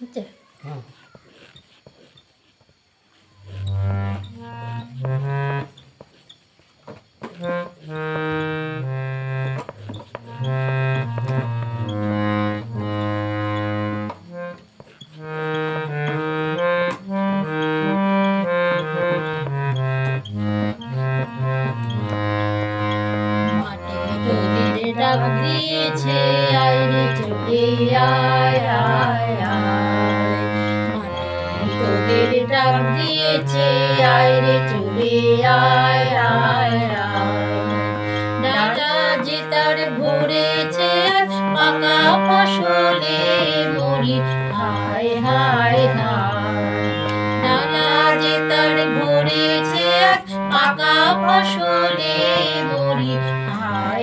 見て。うん ডাক দিয়েছে, আয় রে চলে আয় আয় আয়। তোদের ডাক দিয়েছে, আয় রে চলে আয় আয় ডাটা যে তার ভরেছে, পাকা ফসলে মরি পাকা ফসলে মরি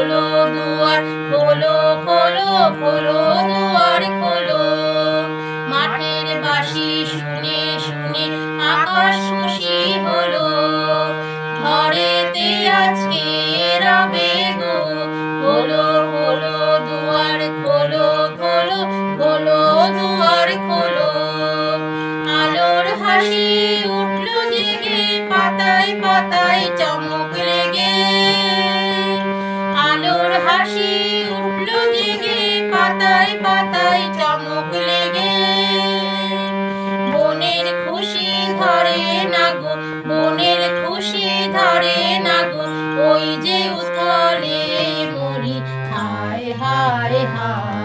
খোলো দুয়ার, খোলো খোলো খোলো দুয়ার, খোলো। মাটির বাঁশি শুনে শুনে আকাশ খুশি হলো। ঘরেতে আজকে রবে গো। খোলো খোলো দুয়ার, খোলো খোলো খোলো দুয়ার, খোলো। আলোর হাসি উঠল জেগে, পাতায় পাতায় চমক হাসি উঠল জেগে পাতায় পাতায় চমক লেগে। বনের খুশি ধরে না গো বনের খুশি ধরে না গো, ওই যে উথলে মরি। হায় হায় হায়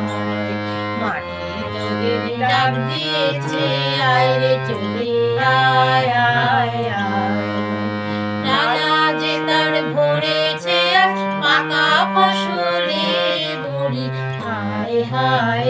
মাটি ডাক দিয়েছে, আয় রে চলে আয় আয়।